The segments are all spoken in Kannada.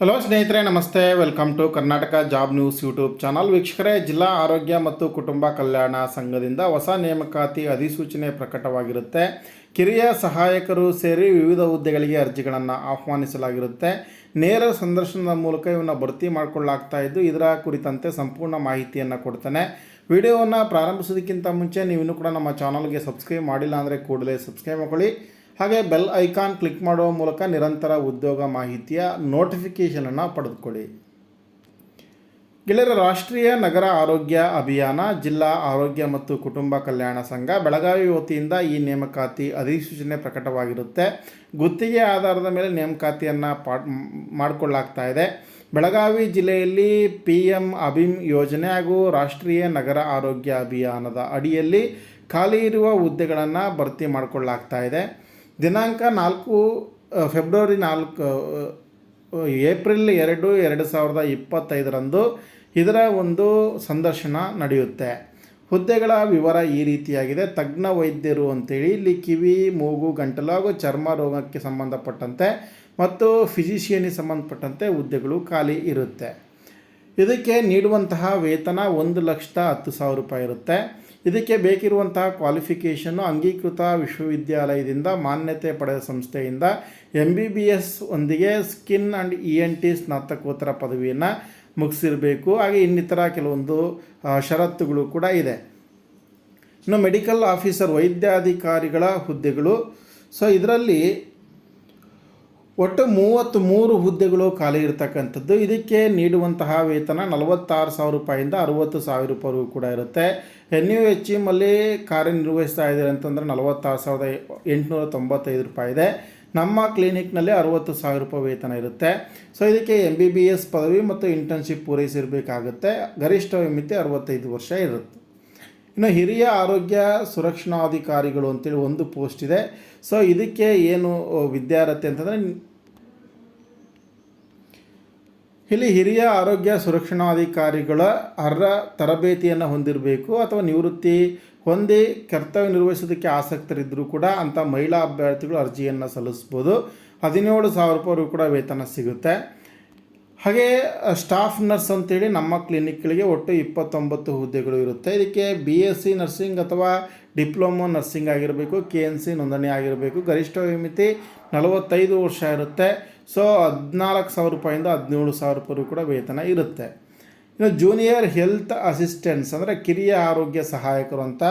ಹಲೋ ಸ್ನೇಹಿತರೆ, ನಮಸ್ತೆ. Welcome to Karnataka job news YouTube channel ವೀಕ್ಷಕರೇ, ಜಿಲ್ಲಾ ಆರೋಗ್ಯ ಮತ್ತು ಕುಟುಂಬ ಕಲ್ಯಾಣ ಸಂಘದಿಂದ ಹೊಸ ನೇಮಕಾತಿ ಅಧಿಸೂಚನೆ ಪ್ರಕಟವಾಗಿರುತ್ತೆ. ಕಿರಿಯ ಸಹಾಯಕರು ಸೇರಿ ವಿವಿಧ ಹುದ್ದೆಗಳಿಗೆ ಅರ್ಜಿಗಳನ್ನು ಆಹ್ವಾನಿಸಲಾಗಿರುತ್ತೆ. ನೇರ ಸಂದರ್ಶನದ ಮೂಲಕ ಇವನ್ನ ಭರ್ತಿ ಮಾಡಿಕೊಳ್ಳಲಾಗ್ತಾ ಇದ್ದು, ಇದರ ಕುರಿತಂತೆ ಸಂಪೂರ್ಣ ಮಾಹಿತಿಯನ್ನು ಕೊಡ್ತಾನೆ. ವಿಡಿಯೋವನ್ನು ಪ್ರಾರಂಭಿಸೋದಕ್ಕಿಂತ ಮುಂಚೆ ನೀವು ಇನ್ನೂ ಕೂಡ ನಮ್ಮ ಚಾನಲ್ಗೆ ಸಬ್ಸ್ಕ್ರೈಬ್ ಮಾಡಿಲ್ಲ ಅಂದರೆ ಕೂಡಲೇ ಸಬ್ಸ್ಕ್ರೈಬ್ ಮಾಡ್ಕೊಳ್ಳಿ. ಹಾಗೆ ಬೆಲ್ ಐಕಾನ್ ಕ್ಲಿಕ್ ಮಾಡುವ ಮೂಲಕ ನಿರಂತರ ಉದ್ಯೋಗ ಮಾಹಿತಿಯ ನೋಟಿಫಿಕೇಷನನ್ನು ಪಡೆದುಕೊಳ್ಳಿ. ಗೆಳೆಯರ ರಾಷ್ಟ್ರೀಯ ನಗರ ಆರೋಗ್ಯ ಅಭಿಯಾನ, ಜಿಲ್ಲಾ ಆರೋಗ್ಯ ಮತ್ತು ಕುಟುಂಬ ಕಲ್ಯಾಣ ಸಂಘ ಬೆಳಗಾವಿ ವತಿಯಿಂದ ಈ ನೇಮಕಾತಿ ಅಧಿಸೂಚನೆ ಪ್ರಕಟವಾಗಿರುತ್ತೆ. ಗುತ್ತಿಗೆ ಆಧಾರದ ಮೇಲೆ ನೇಮಕಾತಿಯನ್ನು ಪಾಟ್ ಮಾಡಿಕೊಳ್ಳಾಗ್ತಾ ಇದೆ. ಬೆಳಗಾವಿ ಜಿಲ್ಲೆಯಲ್ಲಿ ಪಿ ಎಂ ಅಭಿಮ್ ಯೋಜನೆ ಹಾಗೂ ರಾಷ್ಟ್ರೀಯ ನಗರ ಆರೋಗ್ಯ ಅಭಿಯಾನದ ಅಡಿಯಲ್ಲಿ ಖಾಲಿ ಇರುವ ಹುದ್ದೆಗಳನ್ನು ಭರ್ತಿ ಮಾಡಿಕೊಳ್ಳಾಗ್ತಾ ಇದೆ. ದಿನಾಂಕ ನಾಲ್ಕು ಫೆಬ್ರವರಿ ನಾಲ್ಕು ಏಪ್ರಿಲ್ ಎರಡು ಎರಡು ಸಾವಿರದ ಇಪ್ಪತ್ತೈದರಂದು ಇದರ ಒಂದು ಸಂದರ್ಶನ ನಡೆಯುತ್ತೆ. ಹುದ್ದೆಗಳ ವಿವರ ಈ ರೀತಿಯಾಗಿದೆ. ತಜ್ಞ ವೈದ್ಯರು ಅಂತೇಳಿ ಇಲ್ಲಿ ಕಿವಿ, ಮೂಗು, ಗಂಟಲು ಹಾಗೂ ಚರ್ಮ ರೋಗಕ್ಕೆ ಸಂಬಂಧಪಟ್ಟಂತೆ ಮತ್ತು ಫಿಸಿಷಿಯನಿಗೆ ಸಂಬಂಧಪಟ್ಟಂತೆ ಹುದ್ದೆಗಳು ಖಾಲಿ ಇರುತ್ತೆ. ಇದಕ್ಕೆ ನೀಡುವಂತಹ ವೇತನ ಒಂದು ಲಕ್ಷದ ಹತ್ತು ಸಾವಿರ ರೂಪಾಯಿ ಇರುತ್ತೆ. ಇದಕ್ಕೆ ಬೇಕಿರುವಂತಹ ಕ್ವಾಲಿಫಿಕೇಷನ್ನು ಅಂಗೀಕೃತ ವಿಶ್ವವಿದ್ಯಾಲಯದಿಂದ ಮಾನ್ಯತೆ ಪಡೆದ ಸಂಸ್ಥೆಯಿಂದ ಎಂ ಬಿ ಬಿ ಎಸ್ ಒಂದಿಗೆ skin and E N T ಸ್ನಾತಕೋತ್ತರ ಪದವಿಯನ್ನು ಮುಗಿಸಿರಬೇಕು. ಹಾಗೆ ಇನ್ನಿತರ ಕೆಲವೊಂದು ಷರತ್ತುಗಳು ಕೂಡ ಇದೆ. ಇನ್ನು ಮೆಡಿಕಲ್ ಆಫೀಸರ್ ವೈದ್ಯಾಧಿಕಾರಿಗಳ ಹುದ್ದೆಗಳು. ಸೊ ಇದರಲ್ಲಿ ಒಟ್ಟು ಮೂವತ್ತ್ ಮೂರು ಹುದ್ದೆಗಳು ಖಾಲಿ ಇರತಕ್ಕಂಥದ್ದು. ಇದಕ್ಕೆ ನೀಡುವಂತಹ ವೇತನ ನಲವತ್ತಾರು ಸಾವಿರ ರೂಪಾಯಿಂದ ಅರುವತ್ತು ಸಾವಿರ ರೂಪಾಯಿವರೆಗೂ ಕೂಡ ಇರುತ್ತೆ. ಎನ್ ಯು ಎಚ್ ಎಮ್ಮಲ್ಲಿ ಕಾರ್ಯನಿರ್ವಹಿಸ್ತಾ ಇದ್ದಾರೆ ಅಂತಂದರೆ ನಲವತ್ತಾರು ಸಾವಿರದ ಎಂಟುನೂರ ತೊಂಬತ್ತೈದು ರೂಪಾಯಿ ಇದೆ. ನಮ್ಮ ಕ್ಲಿನಿಕ್ನಲ್ಲಿ ಅರುವತ್ತು ಸಾವಿರ ರೂಪಾಯಿ ವೇತನ ಇರುತ್ತೆ. ಸೊ, ಇದಕ್ಕೆ ಎಂ ಬಿ ಬಿ ಎಸ್ ಪದವಿ ಮತ್ತು ಇಂಟರ್ನ್ಶಿಪ್ ಪೂರೈಸಿರಬೇಕಾಗುತ್ತೆ. ಗರಿಷ್ಠ ಮಿತಿ ಅರವತ್ತೈದು ವರ್ಷ ಇರುತ್ತೆ. ಇನ್ನು ಹಿರಿಯ ಆರೋಗ್ಯ ಸುರಕ್ಷಣಾಧಿಕಾರಿಗಳು ಅಂತೇಳಿ ಒಂದು ಪೋಸ್ಟ್ ಇದೆ. ಸೊ ಇದಕ್ಕೆ ಏನು ವಿದ್ಯಾರ್ಥಿ ಅಂತಂದರೆ ಇಲ್ಲಿ ಹಿರಿಯ ಆರೋಗ್ಯ ಸುರಕ್ಷಣಾಧಿಕಾರಿಗಳ ಅರ್ಹ ತರಬೇತಿಯನ್ನು ಹೊಂದಿರಬೇಕು ಅಥವಾ ನಿವೃತ್ತಿ ಹೊಂದಿ ಕರ್ತವ್ಯ ನಿರ್ವಹಿಸೋದಕ್ಕೆ ಆಸಕ್ತರಿದ್ದರೂ ಕೂಡ ಅಂಥ ಮಹಿಳಾ ಅಭ್ಯರ್ಥಿಗಳು ಅರ್ಜಿಯನ್ನು ಸಲ್ಲಿಸ್ಬೋದು. ಹದಿನೇಳು ಸಾವಿರ ರೂಪಾಯಿ ಕೂಡ ವೇತನ ಸಿಗುತ್ತೆ. ಹಾಗೆ ಸ್ಟಾಫ್ ನರ್ಸ್ ಅಂತೇಳಿ ನಮ್ಮ ಕ್ಲಿನಿಕ್ಗಳಿಗೆ ಒಟ್ಟು ಇಪ್ಪತ್ತೊಂಬತ್ತು ಹುದ್ದೆಗಳು ಇರುತ್ತೆ. ಇದಕ್ಕೆ ಬಿ ಎಸ್ ಸಿ ನರ್ಸಿಂಗ್ ಅಥವಾ ಡಿಪ್ಲೊಮೊ ನರ್ಸಿಂಗ್ ಆಗಿರಬೇಕು, ಕೆ ಎನ್ ಸಿ ನೋಂದಣಿ ಆಗಿರಬೇಕು. ಗರಿಷ್ಠ ವಿಮಿತಿ ನಲವತ್ತೈದು ವರ್ಷ ಇರುತ್ತೆ. ಸೊ, ಹದಿನಾಲ್ಕು ಸಾವಿರ ರೂಪಾಯಿಂದ ಹದಿನೇಳು ಸಾವಿರ ರೂಪಾಯಿ ಕೂಡ ವೇತನ ಇರುತ್ತೆ. ಇನ್ನು ಜೂನಿಯರ್ ಹೆಲ್ತ್ ಅಸಿಸ್ಟೆಂಟ್ಸ್ ಅಂದರೆ ಕಿರಿಯ ಆರೋಗ್ಯ ಸಹಾಯಕರು ಅಂತ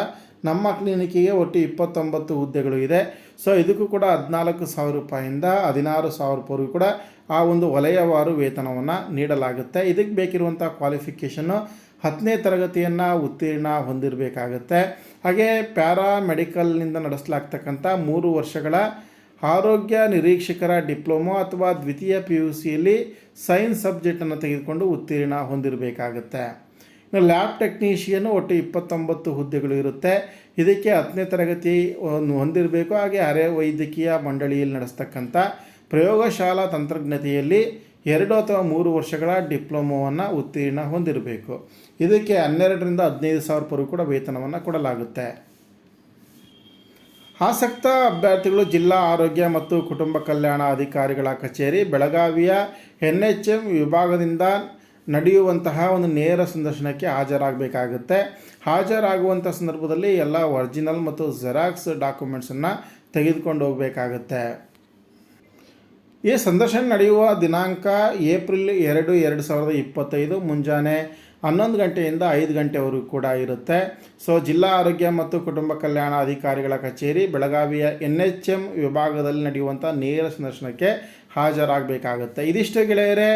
ನಮ್ಮ ಕ್ಲಿನಿಕ್ಕಿಗೆ ಒಟ್ಟು ಇಪ್ಪತ್ತೊಂಬತ್ತು ಹುದ್ದೆಗಳು ಇದೆ. ಸೊ ಇದಕ್ಕೂ ಕೂಡ ಹದಿನಾಲ್ಕು ಸಾವಿರ ರೂಪಾಯಿಂದ ಹದಿನಾರು ಸಾವಿರ ರೂಪಾಯಿಗೂ ಕೂಡ ಆ ಒಂದು ವಲಯವಾರು ವೇತನವನ್ನು ನೀಡಲಾಗುತ್ತೆ. ಇದಕ್ಕೆ ಬೇಕಿರುವಂಥ ಕ್ವಾಲಿಫಿಕೇಷನ್ನು ಹತ್ತನೇ ತರಗತಿಯನ್ನು ಉತ್ತೀರ್ಣ ಹೊಂದಿರಬೇಕಾಗತ್ತೆ. ಹಾಗೆ ಪ್ಯಾರಾಮೆಡಿಕಲ್ನಿಂದ ನಡೆಸಲಾಗ್ತಕ್ಕಂಥ ಮೂರು ವರ್ಷಗಳ ಆರೋಗ್ಯ ನಿರೀಕ್ಷಕರ ಡಿಪ್ಲೊಮೊ ಅಥವಾ ದ್ವಿತೀಯ ಪಿ ಯು ಸಿಯಲ್ಲಿ ಸೈನ್ಸ್ ಸಬ್ಜೆಕ್ಟನ್ನು ತೆಗೆದುಕೊಂಡು ಉತ್ತೀರ್ಣ ಹೊಂದಿರಬೇಕಾಗತ್ತೆ. ಲ್ಯಾಬ್ ಟೆಕ್ನಿಷಿಯನ್ನು ಒಟ್ಟು ಇಪ್ಪತ್ತೊಂಬತ್ತು ಹುದ್ದೆಗಳು ಇರುತ್ತೆ. ಇದಕ್ಕೆ ಹತ್ತನೇ ತರಗತಿ ಹೊಂದಿರಬೇಕು. ಹಾಗೆ ಅರೆ ವೈದ್ಯಕೀಯ ಮಂಡಳಿಯಲ್ಲಿ ನಡೆಸ್ತಕ್ಕಂಥ ಪ್ರಯೋಗಶಾಲಾ ತಂತ್ರಜ್ಞತೆಯಲ್ಲಿ ಎರಡು ಅಥವಾ ಮೂರು ವರ್ಷಗಳ ಡಿಪ್ಲೊಮೋವನ್ನು ಉತ್ತೀರ್ಣ ಹೊಂದಿರಬೇಕು. ಇದಕ್ಕೆ ಹನ್ನೆರಡರಿಂದ ಹದಿನೈದು ಸಾವಿರ ರೂಪಾಯಿ ಕೂಡ ವೇತನವನ್ನು ಕೊಡಲಾಗುತ್ತೆ. ಆಸಕ್ತ ಅಭ್ಯರ್ಥಿಗಳು ಜಿಲ್ಲಾ ಆರೋಗ್ಯ ಮತ್ತು ಕುಟುಂಬ ಕಲ್ಯಾಣ ಅಧಿಕಾರಿಗಳ ಕಚೇರಿ, ಬೆಳಗಾವಿಯ ಎನ್ ಎಚ್ ಎಂ ವಿಭಾಗದಿಂದ ನಡೆಯುವಂತಹ ಒಂದು ನೇರ ಸಂದರ್ಶನಕ್ಕೆ ಹಾಜರಾಗಬೇಕಾಗುತ್ತೆ. ಹಾಜರಾಗುವಂಥ ಸಂದರ್ಭದಲ್ಲಿ ಎಲ್ಲ ಒರಿಜಿನಲ್ ಮತ್ತು ಜೆರಾಕ್ಸ್ ಡಾಕ್ಯುಮೆಂಟ್ಸನ್ನು ತೆಗೆದುಕೊಂಡು ಹೋಗಬೇಕಾಗುತ್ತೆ. ಈ ಸಂದರ್ಶನ ನಡೆಯುವ ದಿನಾಂಕ ಏಪ್ರಿಲ್ ಎರಡು ಎರಡು ಸಾವಿರದ ಇಪ್ಪತ್ತೈದು ಮುಂಜಾನೆ ಹನ್ನೊಂದು ಗಂಟೆಯಿಂದ ಐದು ಗಂಟೆವರೆಗೂ ಕೂಡ ಇರುತ್ತೆ. ಸೊ ಜಿಲ್ಲಾ ಆರೋಗ್ಯ ಮತ್ತು ಕುಟುಂಬ ಕಲ್ಯಾಣ ಅಧಿಕಾರಿಗಳ ಕಚೇರಿ ಬೆಳಗಾವಿಯ ಎನ್ ಎಚ್ ಎಂ ವಿಭಾಗದಲ್ಲಿ ನಡೆಯುವಂಥ ನೇರ ಸಂದರ್ಶನಕ್ಕೆ ಹಾಜರಾಗಬೇಕಾಗುತ್ತೆ. ಇದಿಷ್ಟು ಗೆಳೆಯರೇ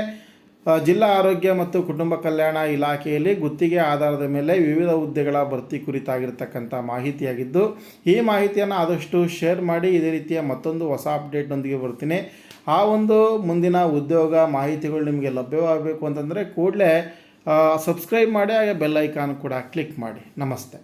ಜಿಲ್ಲಾ ಆರೋಗ್ಯ ಮತ್ತು ಕುಟುಂಬ ಕಲ್ಯಾಣ ಇಲಾಖೆಯಲ್ಲಿ ಗುತ್ತಿಗೆ ಆಧಾರದ ಮೇಲೆ ವಿವಿಧ ಹುದ್ದೆಗಳ ಭರ್ತಿ ಕುರಿತಾಗಿರ್ತಕ್ಕಂಥ ಮಾಹಿತಿಯಾಗಿದ್ದು, ಈ ಮಾಹಿತಿಯನ್ನು ಆದಷ್ಟು ಶೇರ್ ಮಾಡಿ ಇದೇ ರೀತಿಯ ಮತ್ತೊಂದು ಹೊಸ ಅಪ್ಡೇಟ್ನೊಂದಿಗೆ ಬರ್ತೀನಿ. ಆ ಒಂದು ಮುಂದಿನ ಉದ್ಯೋಗ ಮಾಹಿತಿಗಳು ನಿಮಗೆ ಲಭ್ಯವಾಗಬೇಕು ಅಂತಂದರೆ ಕೂಡಲೇ ಸಬ್ಸ್ಕ್ರೈಬ್ ಮಾಡಿ, ಹಾಗೆ ಬೆಲ್ ಐಕಾನ್ ಕೂಡ ಕ್ಲಿಕ್ ಮಾಡಿ. ನಮಸ್ತೆ.